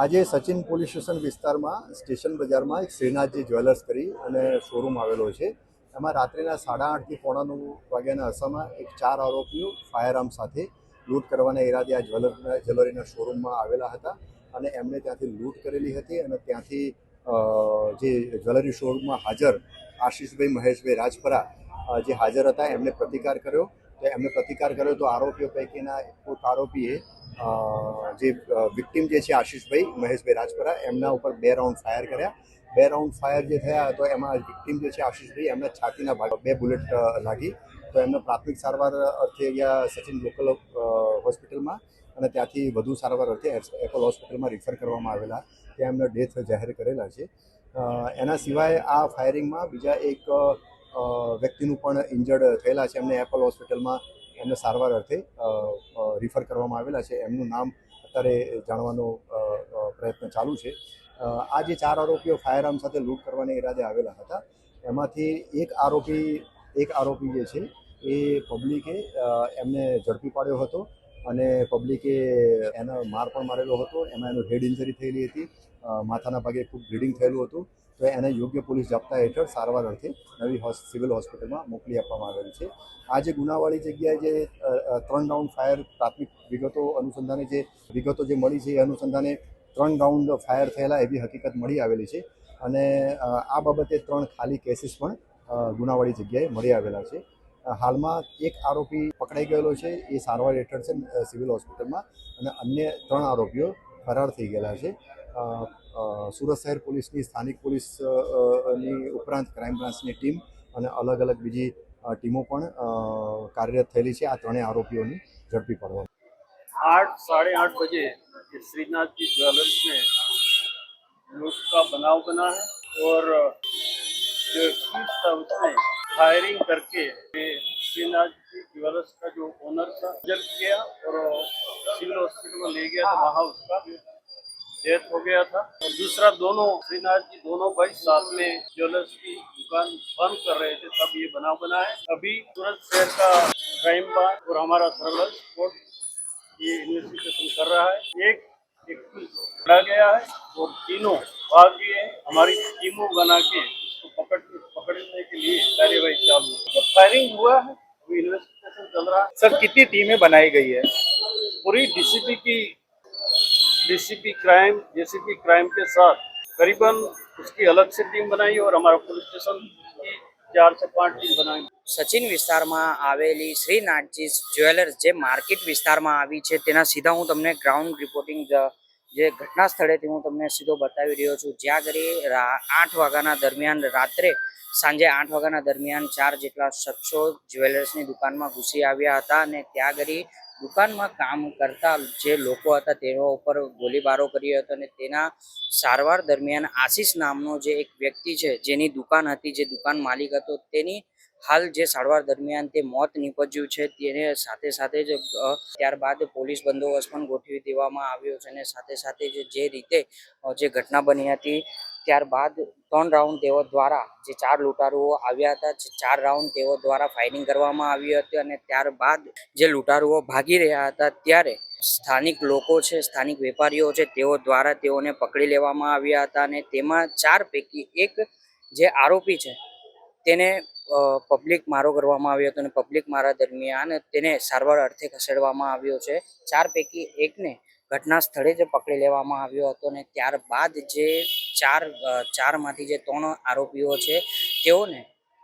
આજે Sachin police station વિસ્તારમાં, station બજારમાં એક શ્રીનાથજી જ્વેલર્સ કરી અને શોરૂમ આવેલો છે. એમાં રાત્રિના સાડા આઠથી પોણા નવ વાગ્યાના અરસામાં એક ચાર આરોપીઓ ફાયરઆર્મ સાથે લૂંટ કરવાના ઈરાદે આ જ્વેલરના જ્વેલરીના શોરૂમમાં આવેલા હતા અને એમણે ત્યાંથી લૂંટ કરેલી હતી અને ત્યાંથી જે જ્વેલરી શોરૂમમાં હાજર આશીષભાઈ મહેશભાઈ રાજપરા જે હાજર હતા, એમને પ્રતિકાર કર્યો. તો એમને પ્રતિકાર કર્યો તો આરોપીઓ પૈકીના એક આરોપીએ જે વિક્ટિમ જે છે આશીષભાઈ, મહેશભાઈ રાજપરા, એમના ઉપર બે રાઉન્ડ ફાયર કર્યા. બે રાઉન્ડ ફાયર જે થયા તો એમાં વિક્ટિમ જે છે આશીષભાઈ, એમના છાતીના ભાગ બે બુલેટ લાગી. તો એમને પ્રાથમિક સારવાર અર્થે ગયા સચિન લોકલ હોસ્પિટલમાં અને ત્યાંથી વધુ સારવાર અર્થે એપલ હોસ્પિટલમાં રિફર કરવામાં આવેલા. ત્યાં એમના ડેથ જાહેર કરેલા છે. એના સિવાય આ ફાયરિંગમાં બીજા એક વ્યક્તિનું પણ ઇન્જર્ડ થયેલા છે. એમને એપલ હોસ્પિટલમાં એમને સારવાર અર્થે રિફર કરવામાં આવેલા છે. એમનું નામ અત્યારે જાણવાનો પ્રયત્ન ચાલુ છે. આ જે ચાર આરોપીઓ ફાયરઆર્મ સાથે લૂંટ કરવાના ઈરાદે આવેલા હતા, એમાંથી એક આરોપી એક આરોપી જે છે, એ પબ્લિકે એમને ઝડપી પાડ્યો હતો અને પબ્લિકે એનો માર પણ મારેલો હતો. એમાં એનું હેડ ઇન્જરી થયેલી હતી. માથાના ભાગે ખૂબ બ્લીડિંગ થયેલું હતું. તો એને યોગ્ય પોલીસ જપ્તા હેઠળ સારવાર અર્થે નવી સિવિલ હોસ્પિટલમાં મોકલી આપવામાં આવેલી છે. આ જે ગુનાવાળી જગ્યાએ જે ત્રણ રાઉન્ડ ફાયર પ્રાથમિક વિગતો અનુસંધાને જે, વિગતો જે મળી છે એ અનુસંધાને ત્રણ રાઉન્ડ ફાયર થયેલા એવી હકીકત મળી આવેલી છે. અને આ બાબતે ત્રણ ખાલી કેસીસ પણ ગુનાવાળી જગ્યાએ મળી આવેલા છે. હાલમાં એક આરોપી પકડાઈ ગયેલો છે, એ સારવાર હેઠળ છે સિવિલ હોસ્પિટલમાં. અને અન્ય ત્રણ આરોપીઓ ફરાર થઈ ગયેલા છે. સુરત શહેર પોલીસની સ્થાનિક પોલીસ અ, અ, ની ઉપરાંત ક્રાઇમ બ્રાન્ચની ટીમ અને અલગ અલગ બીજી અ, ટીમો પણ અ, કાર્યરત થયેલી છે આ ત્રણેય આરોપીઓની ઝડપી પાડવા आठ साढ़े आठ बजे ये श्रीनाथ जी ज्वेलर्स में लूट का बनाव बना है और जो ठीक था उसने फायरिंग करके ये श्रीनाथ जी ज्वेलर्स का जो ओनर था जब किया और सिविल हॉस्पिटल में ले गया तो वहाँ उसका डेथ हो गया था। और दूसरा दोनों, श्रीनाथ जी दोनों भाई साथ में ज्वेलर्स की दुकान बंद कर रहे थे, तब ये बनाव बना है। अभी सूरत शहर का क्राइम ब्रांच और हमारा सर्वल कोर्ट ये इन्वेस्टिगेशन कर रहा है। एक पकड़ा गया है और तीनों भाग गए हैं। हमारी टीमों बना के इसको पकड़, पकड़ने के लिए कार्यवाही चालू है। जो फायरिंग हुआ है इन्वेस्टिगेशन चल रहा है। सर, कितनी टीमें बनाई गई है? पूरी डीसीपी की डीसीपी क्राइम जेसीपी क्राइम के साथ करीबन उसकी अलग से टीम बनाई और हमारा पुलिस स्टेशन की चार से पांच टीम बनाई સચિન વિસ્તારમાં આવેલી શ્રીનાથજી જ્વેલર્સ જે માર્કેટ વિસ્તારમાં આવી છે તેના સીધા હું તમને ગ્રાઉન્ડ રિપોર્ટિંગ જ- જે ઘટના સ્થળેથી હું તમને સીધો બતાવી રહ્યો છું જ્યાં કરી રા- આઠ વાગ્યાના દરમિયાન રાત્રે સાંજે આઠ વાગ્યાના દરમિયાન ચાર જેટલા શખ્સો જ્વેલર્સની દુકાનમાં ઘૂસી આવ્યા હતા અને ત્યાં કરી દુકાનમાં કામ કરતા જે લોકો હતા તેના ઉપર ગોળીબારો કર્યો હતો અને તેના સારવાર દરમિયાન આશીષ નામનો જે એક વ્યક્તિ છે, જેની દુકાન હતી, જે દુકાન માલિક હતો, તેની હાલ જે સારવાર દરમિયાન તે મોત નીપજ્યું છે, તેને સાથે સાથે જ ત્યારબાદ પોલીસ બંદોબસ્ત પણ ગોઠવી દેવામાં આવ્યો છે અને સાથે સાથે જ જે રીતે જે ઘટના બની હતી ત્યારબાદ ત્રણ રાઉન્ડ તેઓ દ્વારા જે ચાર લૂંટારુઓ આવ્યા હતા, જે ચાર રાઉન્ડ તેઓ દ્વારા ફાયરિંગ કરવામાં આવી હતી અને ત્યારબાદ જે લૂંટારુઓ ભાગી રહ્યા હતા ત્યારે સ્થાનિક લોકો છે, સ્થાનિક વેપારીઓ છે, તેઓ દ્વારા તેઓને પકડી લેવામાં આવ્યા હતા અને તેમાં ચાર પૈકી એક જે આરોપી છે, તેને પબ્લિક મારો કરવામાં આવ્યો હતો અને પબ્લિક મારા દરમિયાન તેને સારવાર અર્થે ખસેડવામાં આવ્યો છે. ચાર પૈકી એકને ઘટના સ્થળે જ પકડી લેવામાં આવ્યો હતો અને ત્યારબાદ જે ચાર ચારમાંથી જે ત્રણ આરોપીઓ છે, તેઓને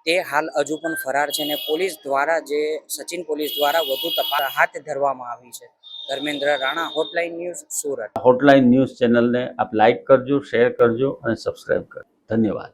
તે હાલ હજુ પણ ફરાર છે અને પોલીસ દ્વારા જે, સચિન પોલીસ દ્વારા વધુ તપાસ હાથ ધરવામાં આવી છે. Dharmendra Rana hotline news Surat. Hotline news ચેનલને આપ લાઇક કરજો શેર કરજો અને સબસ્ક્રાઈબ કરજો. ધન્યવાદ.